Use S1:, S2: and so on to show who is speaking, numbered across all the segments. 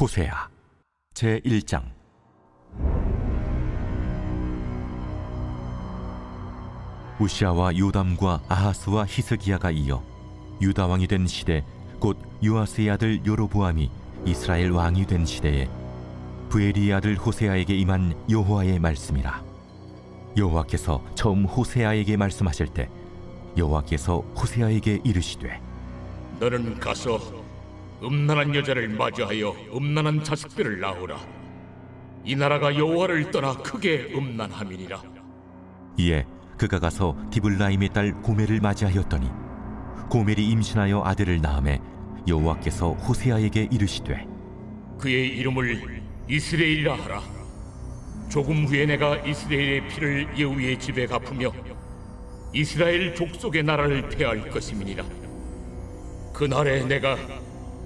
S1: 호세아. 제 1장. 우시아와 요담과 아하스와 히스기야가 이어 유다 왕이 된 시대 곧 요아스의 아들 요로보암이 이스라엘 왕이 된 시대에 부에리의 아들 호세아에게 임한 여호와의 말씀이라. 여호와께서 처음 호세아에게 말씀하실 때 여호와께서 호세아에게 이르시되
S2: 너는 가서 음란한 여자를 맞이하여 음란한 자식들을 낳으라. 이 나라가 여호와를 떠나 크게 음란함이니라.
S1: 이에 그가 가서 디블라임의 딸 고멜을 맞이하였더니 고멜이 임신하여 아들을 낳음에 여호와께서 호세아에게 이르시되
S2: 그의 이름을 이스라엘이라 하라. 조금 후에 내가 이스라엘의 피를 예후의 집에 갚으며 이스라엘 족속의 나라를 폐할 것임이니라. 그 날에 내가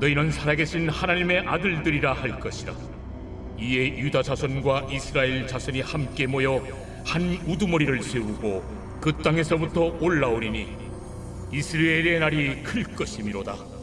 S2: 너희는 살아계신 하나님의 아들들이라 할 것이라. 이에 유다 자손과 이스라엘 자손이 함께 모여 한 우두머리를 세우고 그 땅에서부터 올라오리니 이스라엘의 날이 클 것이미로다.